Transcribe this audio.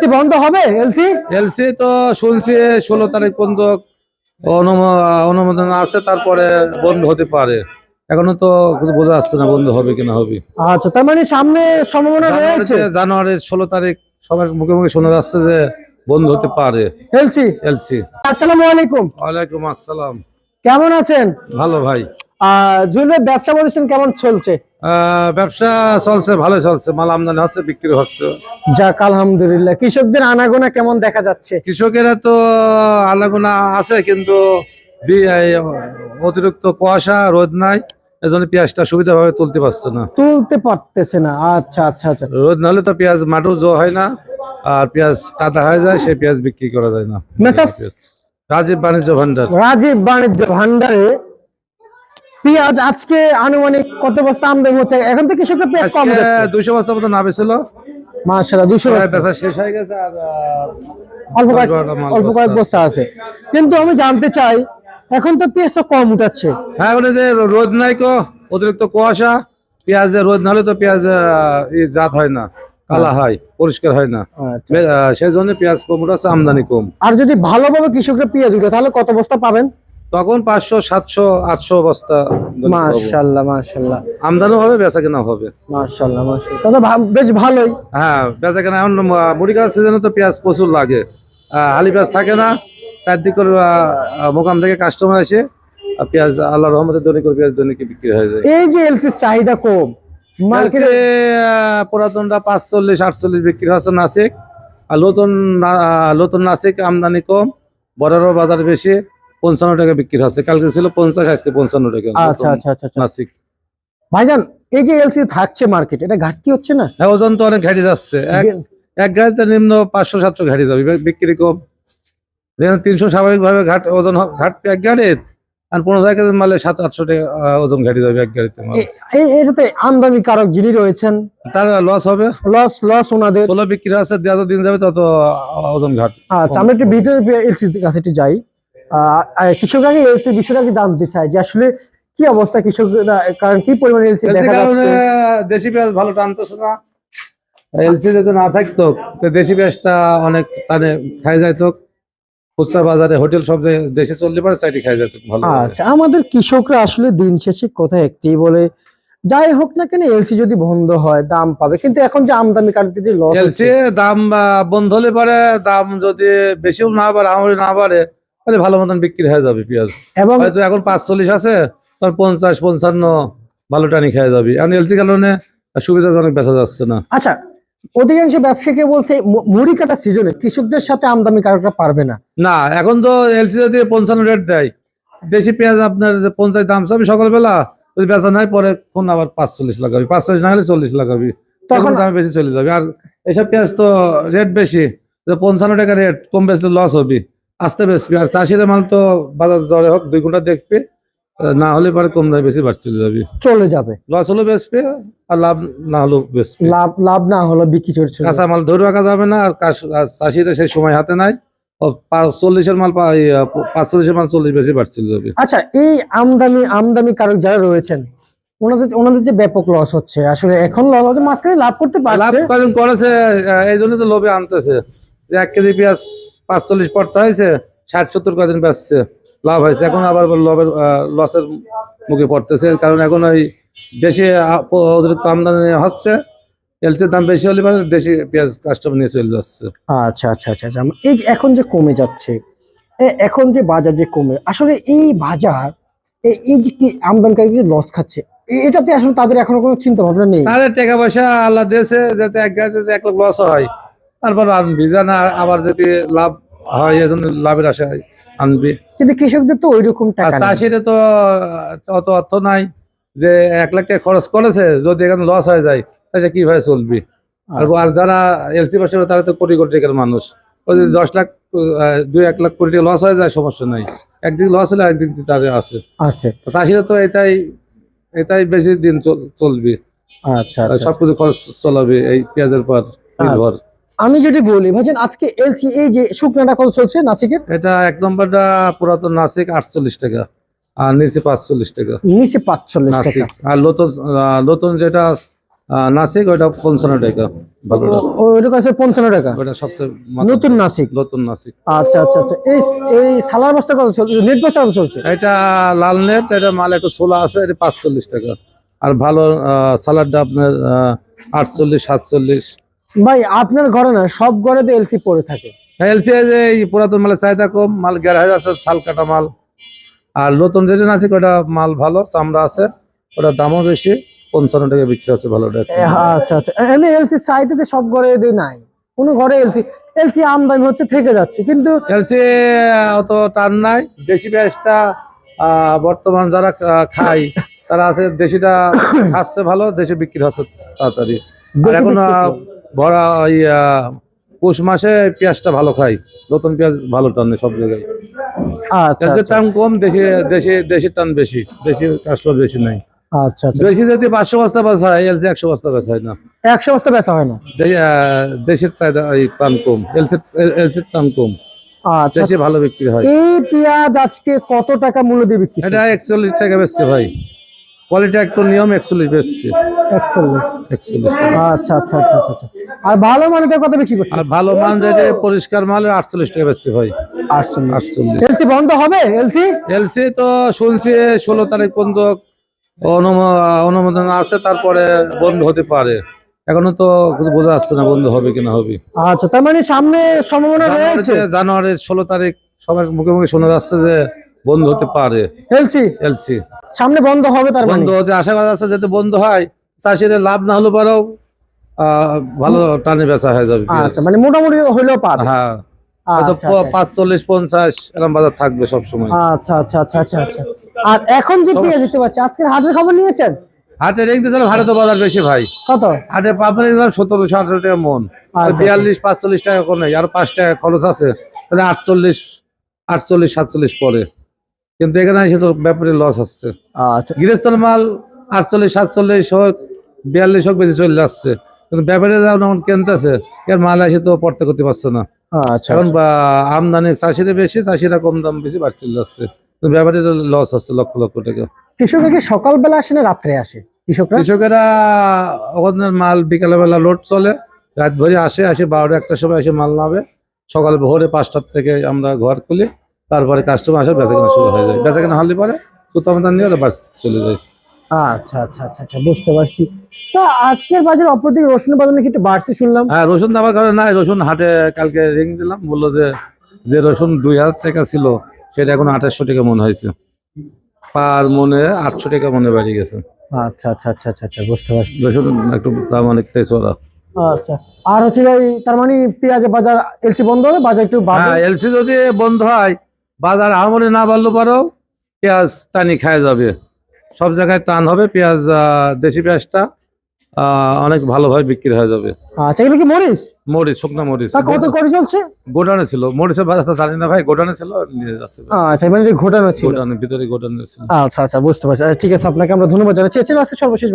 LC বন্ধ হবে? LC? LC তো শুনছি ষোলো তারিখ পর্যন্ত অনুমোদন আছে তারপরে বন্ধ হতে পারে। এখনও তো কিছু বোঝা যাচ্ছে না বন্ধ হবে কিনা হবে। আচ্ছা তার মানে সামনে সম্ভাবনা রয়েছে? জানুয়ারির ষোলো তারিখ সবার মুখে মুখে শোনা যাচ্ছে যে বন্ধ হতে পারে। এলসি? এলসি। আসসালামু আলাইকুম। ওয়ালাইকুম আসসালাম। কেমন আছেন? ভালো ভাই। আহ, জুয়েল ভাই ব্যবসা প্রতিষ্ঠান কেমন চলছে? ব্যবসা চলছে ভালো চলছে। মাল আমদানি হচ্ছে বিক্রি হচ্ছে। যাক আলহামদুলিল্লাহ। কৃষকদের আনাগোনা কেমন দেখা যাচ্ছে? কৃষকেরা তো আলাগুনা আছে কিন্তু অতিরিক্ত কুয়াশা রোদ নাই এজন্য পেঁয়াজটা সুবিধাভাবে তুলতে পারছে না। তুলতে পারতেছে না। আচ্ছা আচ্ছা আচ্ছা। রোদ নাহলে তো পেঁয়াজ মাঠও জো হয় না আর পেঁয়াজ কাদা হয়ে যায় সেই পেঁয়াজ বিক্রি করা যায় না। রাজীব বাণিজ্য ভান্ডার। রাজীব বাণিজ্য ভান্ডারে পেঁয়াজ আজকে আনুমানিক কত বস্তা আমদানি হচ্ছে? এখন তো কৃষকরা পেঁয়াজ কম দুইশো বস্তা মতো নামে ছিল মাশাআল্লাহ দুশো প্রায় বেচা শেষ হয়ে গেছে আর অল্প কয়েক অল্প কয়েক বস্তা আছে। কিন্তু আমি জানতে চাই এখন তো পেঁয়াজ তো কম উঠাচ্ছে। হ্যাঁ যে রোদ নাই কো অতিরিক্ত কুয়াশা পেঁয়াজ রোদ নাহলে তো পেঁয়াজ জাত হয় না কালা হয় পরিষ্কার হয় না। আচ্ছা। সেই জন্য পেঁয়াজ কম উঠাচ্ছে আমদানি কম। আর যদি ভালোভাবে কৃষকরা পেঁয়াজ উঠে তাহলে কত বস্তা পাবেন? তখন পাঁচশো সাতশো আটশো বস্তা পাবো। মাশাআল্লাহ আমদানি হবে বেচা কেনা হবে তাহলে বেশ ভালোই। হ্যাঁ বেচা কেনা এখন আহ, মুড়ি কাটার সিজনে তো পেঁয়াজ প্রচুর লাগে। হালি পেঁয়াজ থাকে না। চারদিক করে মোকাম থেকে কাস্টমার আসে। আর পেঁয়াজ আল্লাহ রহমতের দৈনিক পেঁয়াজ দৈনিক বিক্রি হয়ে যায়। এই যে এলসির চাহিদা কম। মার্কেটে পুরাতনটা পাঁচচল্লিশ আটচল্লিশ বিক্রি হচ্ছে নাসিক। আর নতুন নতুন নাসিক আমদানি কম। বড়ারও বাজার বেশি। পঞ্চান্ন টাকা বিক্রি হচ্ছে। কালকে ছিল পঞ্চাশ আজকে পঞ্চান্ন টাকা। আচ্ছা আচ্ছা আচ্ছা আচ্ছা। নাসিক ভাইজান এই যে এলসি থাকছে মার্কেট এটা ঘাটতি হচ্ছে না? হ্যাঁ ওজন তো অনেক ঘাটি যাচ্ছে। এক এক গাড়িতে নিম্ন পাঁচশো সাতশো ঘাটি যাবে। বিক্রি কম। যেখানে তিনশো স্বাভাবিকভাবে ঘাট ওজন ঘাট এক গাড়ি আর পনেরো কেজি মালে সাত আটশো টাকা ওজন ঘাটি যাবে এক গাড়িতে এটাতে আমদানি কারক যিনি রয়েছেন তার লস হবে। লস লস ওনাদের। ষোলো বিক্রি আছে যত দিন যাবে তত ওজন ঘাট আচ্ছা আমরা একটু ভিতরে এলসি কাছে একটু যাই। কৃষকরা আগে এলসি বিষয়টা কি জানতে চাই যে আসলে কি অবস্থা কৃষকরা কারণ কি পরিমাণে এলসি দেখা যাচ্ছে? দেশি পেঁয়াজ ভালো টানতেছে না। এলসি যদি না থাকতো তো দেশি পেঁয়াজটা অনেক টানে খাই যাইতো। খুচরা বাজারে হোটেল সব দেশে চলতে পারে চাইটি খাই যেত ভালো আচ্ছা আমাদের কৃষকরা আসলে দিন শেষে কথা একটি বলে যাই হোক না কেন এলসি যদি বন্ধ হয় দাম পাবে। কিন্তু এখন যে আমদানি কাটতে যে লস এলসি দাম বন্ধ হলে পারে দাম যদি বেশিও না বাড়ে আমারও না বাড়ে তাহলে ভালো মতন বিক্রি হয়ে যাবে পেঁয়াজ। এবং হয়তো এখন পাঁচচল্লিশ আছে তোর পঞ্চাশ পঞ্চান্ন ভালো টানি খেয়ে যাবি। এখন এলসি কারণে সুবিধাজনক বেচা যাচ্ছে না। আচ্ছা অধিকাংশ ব্যবসায়ীকে বলছে মুড়ি কাটা সিজনে কৃষকদের সাথে আমদানি কারকরা পারবে না। না এখন তো এলসি যদি পঞ্চান্ন রেট দেয় দেশি পেঁয়াজ আপনার যে পঞ্চাশ দাম চাবি সকালবেলা যদি বেচা নাই পরে কোন আবার পাঁচচল্লিশ লাগাবি। পাঁচচল্লিশ না হলে চল্লিশ লাগাবি। তখন তখন দামে বেশি চলে যাবে। আর এসব পেঁয়াজ তো রেট বেশি। পঞ্চান্ন টাকা রেট কম বেচলে লস হবে। আস্তে বেচবি আর চাষিরা মাল তো বাজার দরে হোক দুই ঘণ্টা দেখবে। না হলে পরে কম দামে বেশি চলে যাবে। চলে যাবে। লস হলেও বেচবে আর লাভ না হলেও বেচবে। লাভ লাভ না হলো বিক্রি চলে চলে কাঁচা মাল ধরে রাখা যাবে না আর চাষিরা সেই সময় হাতে নাই। ও চল্লিশের মাল পাঁচচল্লিশের মাল চল্লিশ বেশি বাড়তে চলে যাবে। আচ্ছা এই আমদানি আমদানি কারক যারা রয়েছেন ওনাদের ওনাদের যে ব্যাপক লস হচ্ছে আসলে এখন লস হচ্ছে মাঝখানে লাভ করতে লাভ পারছে কদিন করেছে এই জন্য তো লোভে আনতেছে। এক কেজি পেঁয়াজ পাঁচচল্লিশ পড়তে হয়েছে ষাট সত্তর কদিন বেচছে লাভ হয়েছে। এখন আবার লবের লসের মুখে পড়তেছে। কারণ এখন ওই দেশে অতিরিক্ত আমদানি হচ্ছে এলসির দাম বেশি হলে পরে দেশি পেঁয়াজ কাস্টমার নিয়ে চলে যাচ্ছে। আচ্ছা আচ্ছা আচ্ছা আচ্ছা। এই যে এখন যে কমে যাচ্ছে এখন যে বাজার যে কমে আসলে এই বাজার এই যে কি আমদানিকারী যে লস খাচ্ছে এটাতে আসলে তাদের এখনও কোনো চিন্তা ভাবনা নেই? তাহলে টাকা পয়সা আল্লাহ দিয়েছে যাতে এক গাড়িতে এক লাখ লস হয়। তারপর আনবি জানা আবার যদি লাভ হয় এই জন্য লাভের আশায় আনবি। কিন্তু কৃষকদের তো ওই রকম টাকা। তো অত অর্থ নাই যে এক লাখ টাকা খরচ করেছে যদি এখানে লস হয়ে যায় তাহলে কীভাবে চলবি? আর আর যারা এলসি পাশে তারা তো কোটি কোটি টাকার মানুষ। ওই যদি দশ লাখ দুই এক লাখ কোটি টাকা লস হয়ে যায় সমস্যা নাই। একদিক লস হলে আরেকদিক তার আছে আছে চাষিরা তো এটাই এটাই বেশি দিন চল- চলবে। আচ্ছা আচ্ছা সবকিছু খরচ চলাবে এই পেঁয়াজের পর নির্ভর। আমি যদি বলি ভাইজান আজকে এলসি এই যে শুকনাটা কত চলছে নাসিকের? এটা এক নম্বরটা পুরাতন নাসিক আটচল্লিশ টাকা আর নিচে পাঁচচল্লিশ টাকা। নিচে পাঁচচল্লিশ টাকা। আর নতুন আহ, নতুন যেটা নাসিক ওইটা পঞ্চান্ন টাকা ওইটা কাছে পঞ্চান্ন টাকা? ওইটা সবচেয়ে নতুন নাসিক? নতুন নাসিক। আচ্ছা আচ্ছা আচ্ছা। এই এই সালার বস্তা কত চলছে? নেট বস্তা কত চলছে? এটা লাল নেট এটা মাল একটু ছোলা আছে এটা পাঁচচল্লিশ টাকা। আর ভালো আহ, সালাডটা আপনার আটচল্লিশ সাতচল্লিশ ভাই আপনার ঘরে না সব ঘরে তো এলসি পড়ে থাকে। এলসি যে এই পুরাতন মালের চাহিদা কম মাল গ্যারাজ আছে শাল কাটা মাল। আর নতুন যেটা আছে ওটা মাল ভালো চামড়া আছে ওটা দামও বেশি পঞ্চান্ন টাকা বিক্রি আছে ভালো আচ্ছা আচ্ছা। এমনি এলসি চাইতে সব ঘরে এদের নাই। কোনো ঘরে এলসি এলসি আমদানি হচ্ছে থেকে যাচ্ছে। কিন্তু এলসি অত টান নাই। দেশি পেঁয়াজটা আহ, বর্তমান যারা খায় তারা আছে দেশিটা খাচ্ছে ভালো দেশে বিক্রি হচ্ছে তাড়াতাড়ি। আর এখন ভরা ওই পৌষ মাসে পেঁয়াজটা ভালো খাই। নতুন পেঁয়াজ ভালো টানে সব জায়গায়। আচ্ছা পেঁয়াজের টান কম দেশি দেশি দেশির টান বেশি। দেশি কাস্টমার বেশি নাই। আচ্ছা আচ্ছা। দেশি যদি পাঁচশো বস্তা বেচা হয় এলসি একশো বস্তা বেচা হয় না। একশো বস্তা বেচা হয় না? দেশের চাহিদা টান কম। এলসির এলসির টান কম। আচ্ছা দেশে ভালো বিক্রি হয়। এই পেঁয়াজ আজকে কত টাকা মূল্য দিয়ে বিক্রি এটা একচল্লিশ টাকা বেচছে ভাই। কোয়ালিটি একটু নিয়ম একচল্লিশ বেচছে একচল্লিশ। একচল্লিশ আচ্ছা আচ্ছা আচ্ছা আচ্ছা আচ্ছা। আর ভালো মানেটা কত বিক্রি করছে আর ভালো মান যেটা পরিষ্কার মাল আটচল্লিশ টাকা বেচছে ভাই। আটচল্লিশ। আটচল্লিশ। এলসি বন্ধ হবে? এলসি? এলসি তো শুনছি ষোলো তারিখ পর্যন্ত অনুম- অনুমোদন আছে তারপরে বন্ধ হতে পারে। এখনও তো কিছু বোঝা যাচ্ছে না বন্ধ হবে কিনা হবে। আচ্ছা তার মানে সামনে সম্ভাবনা রয়েছে? জানুয়ারির ষোলো তারিখ সবার মুখে মুখে শোনা যাচ্ছে যে বন্ধ হতে পারে। এলসি এলসি সামনে বন্ধ হবে তার মানে? বন্ধ হতে আশা করা যাচ্ছে যাতে বন্ধ হয় চাষির লাভ না হলে পরেও ভালো টানে বেচা হয়ে যাবে। আচ্ছা মানে মোটামুটি হইলেও পাবে হ্যাঁ। আচ্ছা, আচ্ছা। পাঁচ চল্লিশ পঞ্চাশ এরকম বাজার থাকবে সবসময়। আচ্ছা আচ্ছা আচ্ছা আচ্ছা আচ্ছা। আর এখন যে পেঁয়াজ দিতে পারছি আজকের হাটের খবর নিয়েছেন? হাটে রেখে দিয়েছিলাম হাটে তো বাজার বেশি ভাই। কত? হাটে পাবনা দিলাম সতেরোশো আঠারো টাকা মন। আচ্ছা, বিয়াল্লিশ পাঁচচল্লিশ টাকা করে নেই আর পাঁচ টাকা খরচ আছে। তাহলে আটচল্লিশ আটচল্লিশ সাতচল্লিশ পরে। কিন্তু এখানে এসে তো ব্যাপারে লস আসছে। আচ্ছা। গৃহস্থল মাল আটচল্লিশ সাতচল্লিশ হোক বিয়াল্লিশ হোক বেশি চলে যাচ্ছে। কিন্তু ব্যাপারে যখন কিনতেছে এর মাল এসে তো পড়তে করতে পারছে না। আচ্ছা এখন বা আমদানি চাষিরা বেশি চাষিরা কম দাম বেশি বাড়ছে যাচ্ছে। ব্যাপারে লস হচ্ছে লক্ষ লক্ষ টাকা। কৃষকরা কি সকালবেলা আসে না রাত্রে আসে? কৃষকরা? কৃষকেরা ওখানে মাল বিকালবেলা লোড চলে রাত ভরে আসে আসে বারোটা একটার সময় এসে মাল নামে। সকাল ভোরে পাঁচটার থেকে আমরা ঘর খুলি। তারপরে কাস্টমার আসে বেচা কেনা শুরু হয়ে যায়। বেচা কেনা হলে পরে সুতামতা নিয়ে বাস চলে যায়। আচ্ছা আচ্ছা আচ্ছা আচ্ছা বুঝতে পারছি। তা আজকের বাজার অপরদিকে রসুনের বাজার একটু বাড়ছে শুনলাম? হ্যাঁ রসুন আমার ঘরে নাই রসুন হাটে কালকে রিং দিলাম বলল যে যে রসুন দুই হাজার টাকা ছিল সেটা এখন আঠাশশো টাকা মনে হয়েছে। পার মনে আটশো টাকা মনে বেড়ে গেছে। আচ্ছা আচ্ছা আচ্ছা আচ্ছা আচ্ছা বুঝতে পারছি। রসুন একটু দাম অনেকটাই চড়া। আচ্ছা আর হচ্ছে তার মানে পেঁয়াজের বাজার এলসি বন্ধ হবে বাজার একটু হ্যাঁ এলসি যদি বন্ধ হয় বাজার আমলে না বাড়লে পারো পেঁয়াজ টানি খায় যাবে। সব জায়গায় টান হবে পেঁয়াজ দেশি পেঁয়াজটা অনেক ভালোভাবে বিক্রি হয়ে যাবে। আচ্ছা এগুলো কি মরিচ? মরিচ শুকনা মরিচ। কত করে চলছে? গোডানে ছিল। মরিচের বাজারটা জানি না ভাই গোডানে ছিল নিয়ে যাচ্ছে। আচ্ছা মানে ঘোটানো ছিল। গোডানে ভিতরে গোডানে ছিল। আচ্ছা আচ্ছা বুঝতে পারছি। আচ্ছা, ঠিক আছে আপনাকে আমরা ধন্যবাদ জানাচ্ছি। আজকে সর্বশেষ